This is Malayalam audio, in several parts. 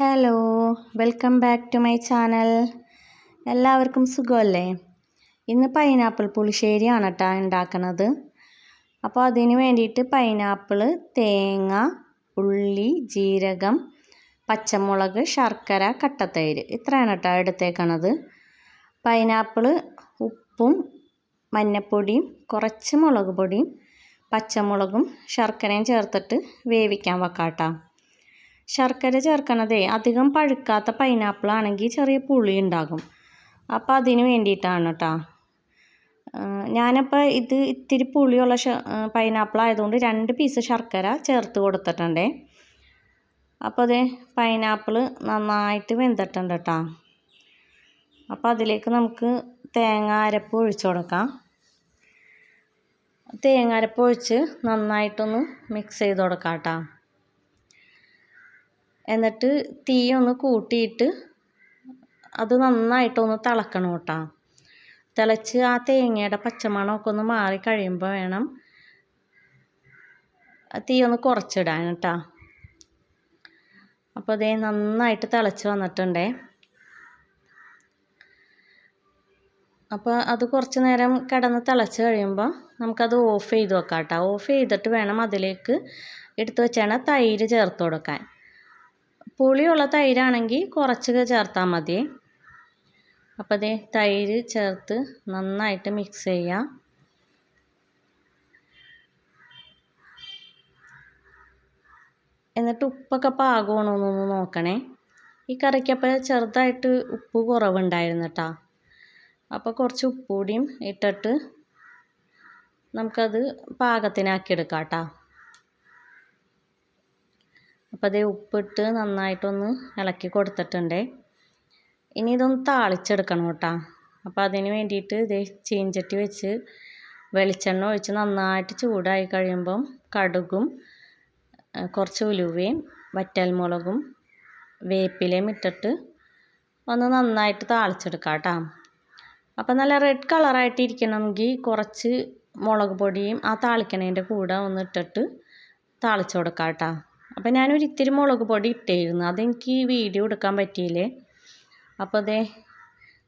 Hello welcome back to my channel എല്ലാവർക്കും സുഖമല്ലേ? ഇന്ന് പൈനാപ്പിൾ പുളിശ്ശേരിയാണ് കേട്ടോ ഉണ്ടാക്കുന്നത്. അപ്പോൾ അതിന് വേണ്ടിയിട്ട് പൈനാപ്പിൾ തേങ്ങ ഉള്ളി ജീരകം പച്ചമുളക് ശർക്കര കട്ടത്തൈര് ഇത്രയാണ് കേട്ടോ എടുത്തേക്കണത്. പൈനാപ്പിൾ ഉപ്പും മഞ്ഞപ്പൊടിയും കുറച്ച് മുളക് പൊടിയും പച്ചമുളകും ശർക്കരയും ചേർത്തിട്ട് വേവിക്കാൻ വെക്കാം കേട്ടോ ശർക്കര ചേർക്കണതേ അധികം പഴുക്കാത്ത പൈനാപ്പിൾ ആണെങ്കിൽ ചെറിയ പുളി ഉണ്ടാകും. അപ്പോൾ അതിന് വേണ്ടിയിട്ടാണ് കേട്ടോ ഞാനപ്പോൾ ഇത് ഇത്തിരി പുളിയുള്ള പൈനാപ്പിൾ ആയതുകൊണ്ട് രണ്ട് പീസ് ശർക്കര ചേർത്ത് കൊടുത്തിട്ടുണ്ടേ. അപ്പോൾ അത് പൈനാപ്പിൾ നന്നായിട്ട് വെന്തിട്ടുണ്ട് കേട്ടോ അപ്പോൾ അതിലേക്ക് നമുക്ക് തേങ്ങ അരപ്പ് ഒഴിച്ചു കൊടുക്കാം. തേങ്ങ അരപ്പ് ഒഴിച്ച് നന്നായിട്ടൊന്ന് മിക്സ് ചെയ്ത് കൊടുക്കാം കേട്ടോ എന്നിട്ട് തീ ഒന്ന് കൂട്ടിയിട്ട് അത് നന്നായിട്ടൊന്ന് തിളക്കണം കേട്ടോ. തിളച്ച് ആ തേങ്ങയുടെ പച്ചമണമൊക്കെ ഒന്ന് മാറി കഴിയുമ്പോൾ വേണം തീ ഒന്ന് കുറച്ചിടാൻ കേട്ടോ. അപ്പോൾ അതേ നന്നായിട്ട് തിളച്ച് വന്നിട്ടുണ്ടേ. അപ്പോൾ അത് കുറച്ച് നേരം കിടന്ന് തിളച്ച് കഴിയുമ്പോൾ നമുക്കത് ഓഫ് ചെയ്ത് വെക്കാം കേട്ടോ. ഓഫ് ചെയ്തിട്ട് വേണം അതിലേക്ക് എടുത്തു വെച്ചാണ് തൈര് ചേർത്ത് കൊടുക്കാൻ. പുളിയുള്ള തൈരാണെങ്കിൽ കുറച്ച് ചേർത്താൽ മതി. അപ്പോൾ അതേ തൈര് ചേർത്ത് നന്നായിട്ട് മിക്സ് ചെയ്യാം. എന്നിട്ട് ഉപ്പൊക്കെ പാകമാണോ എന്നൊന്ന് നോക്കണേ. ഈ കറിക്കപ്പോൾ ചെറുതായിട്ട് ഉപ്പ് കുറവുണ്ടായിരുന്നു കേട്ടോ അപ്പോൾ കുറച്ച് ഉപ്പ് കൂടിയും ഇട്ടിട്ട് നമുക്കത് പാകത്തിനാക്കിയെടുക്കാം കേട്ടോ അപ്പോൾ അതേ ഉപ്പിട്ട് നന്നായിട്ടൊന്ന് ഇളക്കി കൊടുത്തിട്ടുണ്ട്. ഇനി ഇതൊന്ന് താളിച്ചെടുക്കണം കേട്ടോ. അപ്പോൾ അതിന് വേണ്ടിയിട്ട് ഇതേ ചീഞ്ചട്ടി വെച്ച് വെളിച്ചെണ്ണ ഒഴിച്ച് നന്നായിട്ട് ചൂടായി കഴിയുമ്പം കടുകും കുറച്ച് ഉലുവയും വറ്റൽമുളകും വേപ്പിലയും ഇട്ടിട്ട് ഒന്ന് നന്നായിട്ട് താളിച്ചെടുക്കാം കേട്ടോ. അപ്പോൾ നല്ല റെഡ് കളറായിട്ട് ഇരിക്കണമെങ്കിൽ കുറച്ച് മുളക് പൊടിയും ആ താളിക്കണേന്റെ കൂടെ ഒന്ന് ഇട്ടിട്ട് താളിച്ചു കൊടുക്കാം കേട്ടോ. അപ്പോൾ ഞാനൊരു ഇത്തിരി മുളക് പൊടി ഇട്ടായിരുന്നു. അതെനിക്ക് വീഡിയോ എടുക്കാൻ പറ്റിയില്ലേ? അപ്പോൾ അതേ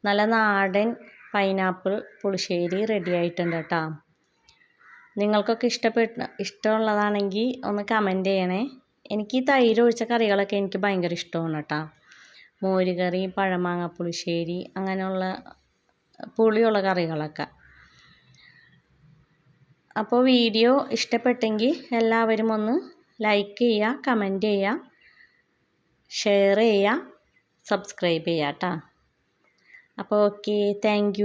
നല്ല നാടൻ പൈനാപ്പിൾ പുളിശ്ശേരി റെഡി ആയിട്ടുണ്ട് കേട്ടോ. നിങ്ങൾക്കൊക്കെ ഇഷ്ടപ്പെട്ട ഇഷ്ടമുള്ളതാണെങ്കിൽ ഒന്ന് കമന്റ് ചെയ്യണേ. എനിക്ക് ഈ തൈര് ഒഴിച്ച കറികളൊക്കെ എനിക്ക് ഭയങ്കര ഇഷ്ടമാണ് കേട്ടോ. മോരുകറി പഴമാങ്ങ പുളിശ്ശേരി അങ്ങനെയുള്ള പുളിയുള്ള കറികളൊക്കെ. അപ്പോൾ വീഡിയോ ഇഷ്ടപ്പെട്ടെങ്കിൽ എല്ലാവരും ഒന്ന് ലൈക്ക് ചെയ്യുക കമന്റ് ചെയ്യുക ഷെയർ ചെയ്യുക സബ്സ്ക്രൈബ് ചെയ്യുക കേട്ടോ അപ്പോൾ ഓക്കെ താങ്ക്